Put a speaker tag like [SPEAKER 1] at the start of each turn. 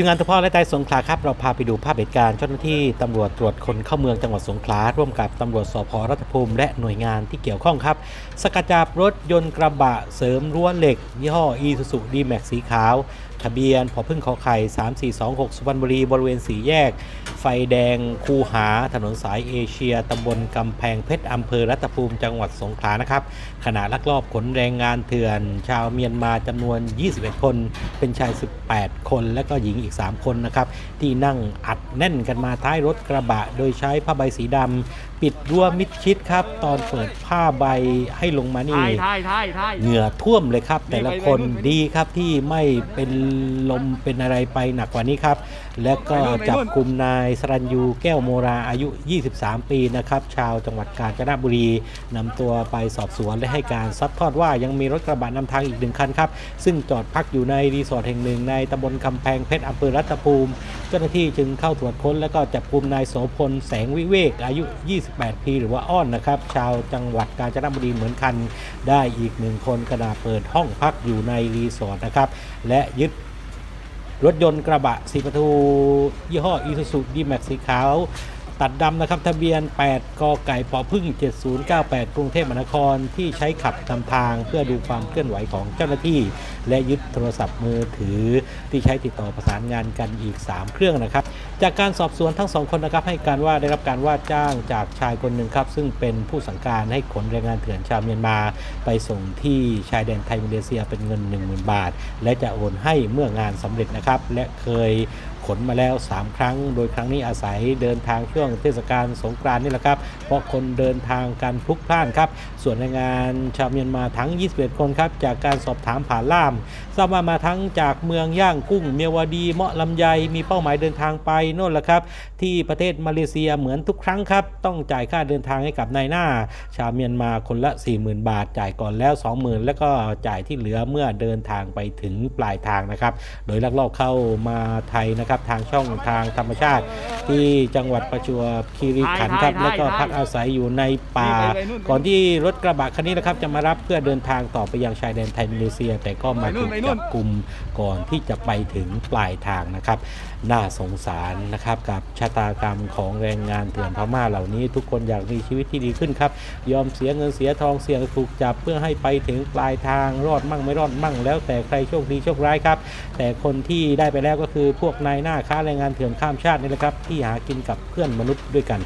[SPEAKER 1] ทีมงานทุพ่อและใจสงขลาครับ เราพาไปดูภาพเหตุการณ์เจ้าหน้าที่ตำรวจตรวจคนเข้าเมืองจังหวัดสงขลาร่วมกับตำรวจสพรัฐภูมิ และหน่วยงานที่เกี่ยวข้องครับ สกัดจับรถยนต์กระบะเสริมรั้วเหล็ก ยี่ห้ออีซูซูดีแม็กสีขาวทะเบียนพอพึ่งขอไข่ 3426 สุพรรณบุรีบริเวณสี่แยก ไฟแดงคูหาถนนสายเอเชียตำบลกำแพงเพชรอำเภอรัตภูมิจังหวัดสงขลานะครับขณะลักลอบขนแรงงานเถื่อน ชาวเมียนมาจำนวน 21 คน เป็นชาย 18 คน และก็หญิงอีก 3 คนนะครับที่นั่งอัดแน่นกันมาท้ายรถกระบะ โดยใช้ผ้าใบสีดำ ปิดรั้วมิดชิดครับ ตอนเปิดผ้าใบให้ลงมานี่
[SPEAKER 2] ถ่ายถ่ายถ่ายถ่าย
[SPEAKER 1] เหงื่อท่วมเลยครับ
[SPEAKER 2] นี่
[SPEAKER 1] แต่ละ
[SPEAKER 2] ไป
[SPEAKER 1] คน
[SPEAKER 2] ไปนู่น
[SPEAKER 1] ดีครับที่ไม่เป็นลมเป็นอะไรไปหนักกว่านี้ครับ และก็
[SPEAKER 2] ไปนู่นไปนู่น
[SPEAKER 1] จับกลุ่มนายสรัญยูแก้วโมราอายุ 23 ปีนะครับ ชาวจังหวัดกาญจนบุรีนำตัวไปสอบสวนและให้การซัดทอดว่ายังมีรถกระบะนำทางอีกหนึ่งคันครับ ซึ่งจอดพักอยู่ในรีสอร์ทแห่งหนึ่งในตำบลคำแพงเพชรอำเภอรัตภูมิ เจ้าหน้าที่จึงเข้าตรวจค้น แล้วก็จับกลุ่มนายโสพลแสงวิเวกอายุ28 ปีหรือว่าอ้อนนะครับ ชาวจังหวัดกาญจนบุรีเหมือนกัน ได้อีกหนึ่งคนขณะเปิดห้องพักอยู่ในรีสอร์ทนะครับ และยึดรถยนต์กระบะสีประตู ยี่ห้ออีซูซูดีแม็กสีขาว ตัดดำนะครับทะเบียน 8 กไก่ปอพึ่ง 7098 กรุงเทพมหานครที่ใช้ขับนำทางเพื่อดูความเคลื่อนไหวของเจ้าหน้าที่ และยึดโทรศัพท์มือถือ ที่ใช้ติดต่อประสานงานกันอีก 3 เครื่องนะครับ จากการสอบสวนทั้งสองคนนะครับให้การว่าได้รับการว่าจ้างจากชายคนหนึ่งครับ ซึ่งเป็นผู้สั่งการให้ขนแรงงานเถื่อนชาวเมียนมา ไปส่งที่ชายแดนไทยมาเลเซียเป็นเงิน 10,000 บาท และจะโอนให้เมื่องานสำเร็จนะครับและเคย ขนมาแล้ว 3 ครั้ง โดยครั้งนี้อาศัยเดินทางช่วงเทศกาลสงกรานต์นี่แหละครับ เพราะคนเดินทางกันพลุกพล่านครับ ส่วนแรงงานชาวเมียนมาทั้ง 21 คนครับ จากการสอบถามผ่านล่ามทราบว่ามาทั้งจากเมืองย่างกุ้ง เมียวดีเมาะลำไยมีเป้าหมายเดินทางไปโน่นแหละครับ ที่ประเทศมาเลเซียเหมือนทุกครั้งครับ ต้องจ่ายค่าเดินทางให้กับนายหน้า ชาวเมียนมาคนละ 40,000 บาท จ่ายก่อนแล้ว 20,000 แล้วก็จ่ายที่เหลือเมื่อเดินทางไปถึงปลายทางนะครับ โดยลักลอบเข้ามาไทยนะครับทางช่องทางธรรมชาติ ที่จังหวัดประจวบคีรีขันธ์ครับแล้วก็พักอาศัยอยู่ในป่า ก่อนที่รถกระบะคันนี้นะครับจะมารับเพื่อเดินทางต่อไปยังชายแดนไทยมาเลเซีย แต่ก็มาถูกจับกลุ่มก่อนที่จะไปถึงปลายทางนะครับ น่าสงสารนะครับกับชะตากรรมของแรงงานเถื่อนพม่าเหล่านี้ ทุกคนอยากมีชีวิตที่ดีขึ้นครับ ยอมเสียเงินเสียทองเสี่ยงถูกจับเพื่อให้ไปถึงปลายทางรอดมั่งไม่รอดมั่ง แล้วแต่ใครโชคดีโชคร้ายครับ แต่คนที่ได้ไปแล้วก็คือพวกนายหน้าค้าแรงงานเถื่อนข้ามชาตินี่แหละครับ ที่หากินกับเพื่อนมนุษย์ด้วยกัน